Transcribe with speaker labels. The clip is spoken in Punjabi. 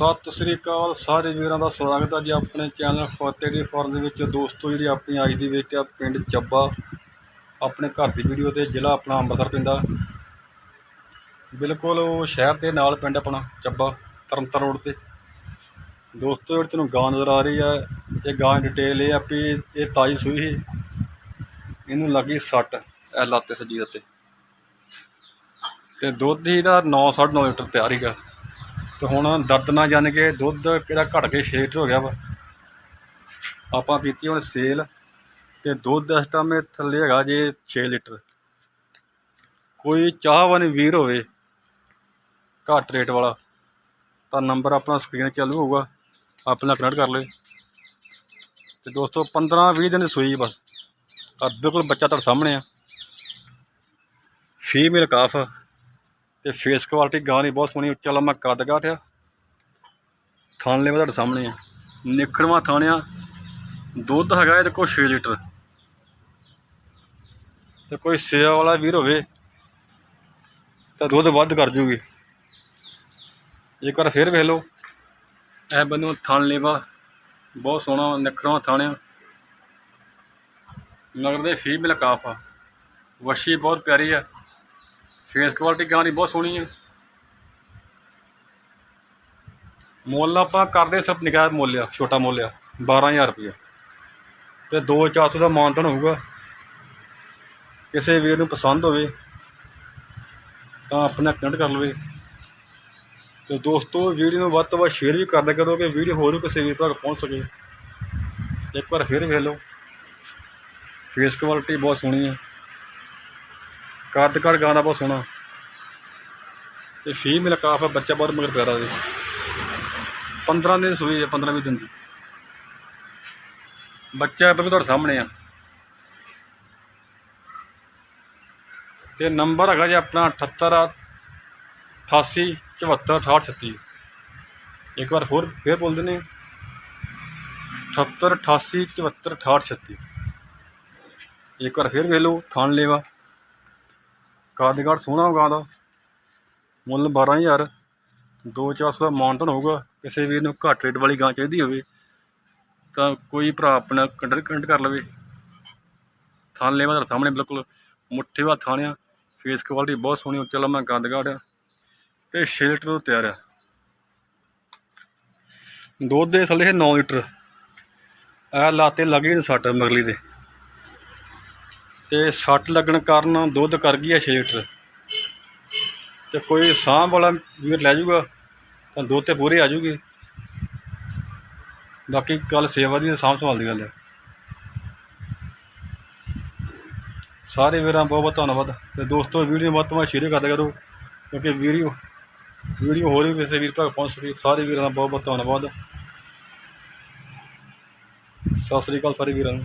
Speaker 1: ਸਤਿ ਸ੍ਰੀ ਅਕਾਲ ਸਾਰੇ ਵੀਰਾਂ ਦਾ ਸਵਾਗਤ ਹੈ ਜੀ ਆਪਣੇ ਚੈਨਲ ਫਤਿਹ ਦੀ ਫਾਰਮ ਦੇ ਵਿੱਚ। ਦੋਸਤੋ, ਜਿਹੜੀ ਆਪਣੀ ਅੱਜ ਦੀ ਵਿੱਚ ਆ ਪਿੰਡ ਚੱਬਾ, ਆਪਣੇ ਘਰ ਦੀ ਵੀਡੀਓ ਤੇ ਜ਼ਿਲ੍ਹਾ ਆਪਣਾ ਅੰਮ੍ਰਿਤਸਰ ਪੈਂਦਾ। ਬਿਲਕੁਲ ਉਹ ਸ਼ਹਿਰ ਦੇ ਨਾਲ ਪਿੰਡ ਆਪਣਾ, ਚੱਬਾ, ਤਰਨਤਾਰਨ ਰੋਡ ਤੇ। ਦੋਸਤੋ, ਜਿਹੜੀ ਤੁਹਾਨੂੰ ਗਾਂ ਨਜ਼ਰ ਆ ਰਹੀ ਹੈ, ਇਹ ਗਾਂ ਦੀ ਡਿਟੇਲ ਇਹ ਆ ਵੀ ਇਹ ਤਾਜੀ ਸੂਈ ਸੀ। ਇਹਨੂੰ ਲੱਗੀ ਸੱਟ ਇਹ ਲਾਤੇ ਸੱਜੀ ਉੱਤੇ। ਤੇ ਦੁੱਧ ਹੀ ਦਾ 9.5 ਲੀਟਰ ਤਿਆਰ ਹੀਗਾ ਤੇ ਹੁਣ ਦਰਦ ਨਾ ਜਾਣ ਕੇ ਦੁੱਧ ਕਿਹਦਾ ਘਟ ਕੇ 6 ਲੀਟਰ ਹੋ ਗਿਆ ਵਾ। ਆਪਾਂ ਪੀਤੀ ਹੁਣ ਸੇਲ ਤੇ ਦੁੱਧ ਇਸ ਟਾਈਮ ਥੱਲੇ ਹੈਗਾ ਜੇ 6 ਲੀਟਰ। ਕੋਈ ਚਾਹਵਾਨ ਵੀਰ ਹੋਵੇ, ਘੱਟ ਰੇਟ ਵਾਲਾ, ਤਾਂ ਨੰਬਰ ਆਪਣਾ ਸਕਰੀਨ ਚਾਲੂ ਹੋਊਗਾ। ਆਪਣਾ ਕਨੈਕਟ ਕਰ ਲਏ ਤੇ ਦੋਸਤੋ 15 20 ਦਿਨ ਸੂਈ ਬਸ। ਆ ਬਿਲਕੁਲ ਬੱਚਾ ਤੁਹਾਡੇ ਸਾਹਮਣੇ ਆ। ਫੀਮੇਲ ਕਾਫ ਤੇ ਫੇਸ ਕੁਆਲਿਟੀ ਗਾਂ ਦੀ ਬਹੁਤ ਸੋਹਣੀ, ਉੱਚਾ ਲੰਮਾ ਕੱਦ ਕਾਠ ਆ। ਥਣ ਲੈਵਾ ਤੁਹਾਡੇ ਸਾਹਮਣੇ ਆ। ਨਿਖਰਵਾ ਥਣ ਦੁੱਧ ਹੈਗਾ ਇਹਦੇ ਕੋਲ 6 ਲੀਟਰ। ਤੇ ਕੋਈ ਸੇਵਾ ਵਾਲਾ ਵੀਰ ਹੋਵੇ, ਤਾਂ ਦੁੱਧ ਵੱਧ ਕਰ ਜੂਗੀ। ਇੱਕ ਵਾਰ ਫਿਰ ਵੇਖ ਲਓ। ਇਹ ਬੰਨੂ ਥਣ ਲੇਵਾ ਬਹੁਤ ਸੋਹਣਾ ਨਿਖਰਵਾ ਥਾਣਿਆ। ਆ ਨਗਰ ਦੇ ਫੀਮੇਲ ਕਾਫ ਆ। ਵਸ਼ੀ ਬਹੁਤ ਪਿਆਰੀ ਆ। ਫੇਸ ਕੁਆਲਿਟੀ ਗਾਂ ਦੀ ਬਹੁਤ ਸੋਹਣੀ ਹੈ। ਮੁੱਲ ਆਪਾਂ ਕਰਦੇ ਸਭ ਨਿਕਾਇ ਮੁੱਲ ਆ, ਛੋਟਾ ਮੁੱਲ ਆ 12000 ਰੁਪਏ ਤੇ 2-400 ਦਾ ਮਾਨਤਨ ਹੋਊਗਾ। ਕਿਸੇ ਵੀਰ ਨੂੰ ਪਸੰਦ ਹੋਵੇ, ਤਾਂ ਆਪਣਾ ਕਨੈਕਟ ਕਰ ਲਵੇ। ਤੇ ਦੋਸਤੋ, ਵੀਡੀਓ ਨੂੰ ਵੱਧ ਤੋਂ ਵੱਧ ਸ਼ੇਅਰ ਵੀ ਕਰਦਿਆ ਕਰੋ ਕਿ ਵੀਡੀਓ ਹੋਰ ਵੀ ਕਿਸੇ ਵੀਰ ਤੱਕ ਪਹੁੰਚ ਸਕੇ। ਇੱਕ ਵਾਰ ਫਿਰ ਵੇਖ ਲਓ। ਫੇਸ ਕੁਆਲਿਟੀ ਬਹੁਤ ਸੋਹਣੀ ਹੈ। ਕੱਦ ਕੱਦ ਗਾਂ ਦਾ ਬਹੁਤ ਸੋਹਣਾ। ਤੇ ਫੀਮੇਲ ਕਾਫ ਹੈ ਬੱਚਾ ਬਹੁਤ ਮਗਰ ਪਿਆਰਾ ਦੇ 15 ਦਿਨ ਸੂਈ ਹੈ 15 20 ਦਿਨ ਦੀ। ਬੱਚਾ ਬਿਲਕੁਲ ਤੁਹਾਡੇ ਸਾਹਮਣੇ ਆ। ਤੇ ਨੰਬਰ ਹੈਗਾ ਜੀ ਆਪਣਾ 78 88 74 68 36 ਇੱਕ ਵਾਰ ਹੋਰ ਫੇਰ ਬੋਲ ਦਿੰਦੇ ਹਾਂ 78 88 74 68 ਇੱਕ ਵਾਰ ਫੇਰ ਵੇਖ ਲਓ, ਥਾਣ ਲੇਵਾ। ਕਾਦਗੜ ਸੋਹਣਾ ਗਾਂ ਦਾ ਮੁੱਲ 12000 2-400 ਦਾ ਮਾਨਤਨ ਹੋਊਗਾ। ਕਿਸੇ ਵੀਰ ਨੂੰ ਘੱਟ ਰੇਟ ਵਾਲੀ ਗਾਂ ਚਾਹੀਦੀ ਹੋਵੇ, ਤਾਂ ਕੋਈ ਭਰਾ ਆਪਣਾ ਕੰਟੈਕਟ ਕੰਟ ਕਰ ਲਵੇ। ਥਾਂ ਲੈਵਾ ਤੁਹਾਡੇ ਸਾਹਮਣੇ ਬਿਲਕੁਲ ਮੁੱਠੀ ਵਾ ਥਾਣਿਆ ਫੇਸ ਕੁਆਲਿਟੀ ਬਹੁਤ ਸੋਹਣੀ ਉੱਚਾ ਲੰਮਾ ਗੰਦਗਾੜ ਆ। ਤੇ 6 ਲੀਟਰ ਤੋਂ ਤਿਆਰ ਆ। ਦੁੱਧ ਦੇ ਥੱਲੇ 9 ਲੀਟਰ। ਆ ਲਾਤੇ ਲੱਗੇ ਨੇ ਸੱਟ ਮਗਲੀ ਦੇ। ਤੇ ਸੱਟ ਲੱਗਣ ਕਾਰਨ ਦੁੱਧ ਕਰ ਗਈ ਹੈ 6 ਲੀਟਰ। ਤੇ ਕੋਈ ਸਾਂਭ ਵਾਲਾ ਵੀਰ ਲੈ ਜਾਊਗਾ, ਤਾਂ ਦੁੱਧ ਤੇ ਪੂਰੇ ਆ ਜੂਗੀ ਬਾਕੀ ਗੱਲ ਸੇਵਾ ਦੀ ਸਾਂਭ ਸੰਭਾਲ ਦੀ ਗੱਲ ਹੈ ਸਾਰੇ ਵੀਰਾਂ ਬਹੁਤ ਬਹੁਤ ਧੰਨਵਾਦ। ਤੇ ਦੋਸਤੋ, ਵੀਡੀਓ ਵੱਧ ਤੋਂ ਵੱਧ ਸ਼ੇਅਰ ਕਰਦਾ ਕਰੋ, ਕਿਉਂਕਿ ਵੀਡੀਓ ਵੀਡੀਓ ਹੋਰ ਵੀ ਕਿਸੇ ਵੀਰ ਤੱਕ ਪਹੁੰਚ ਸਕੇ, ਸਾਰੇ ਵੀਰਾਂ ਦਾ ਬਹੁਤ ਬਹੁਤ ਧੰਨਵਾਦ। ਸਤਿ ਸ੍ਰੀ ਅਕਾਲ ਸਾਰੇ ਵੀਰਾਂ ਨੂੰ।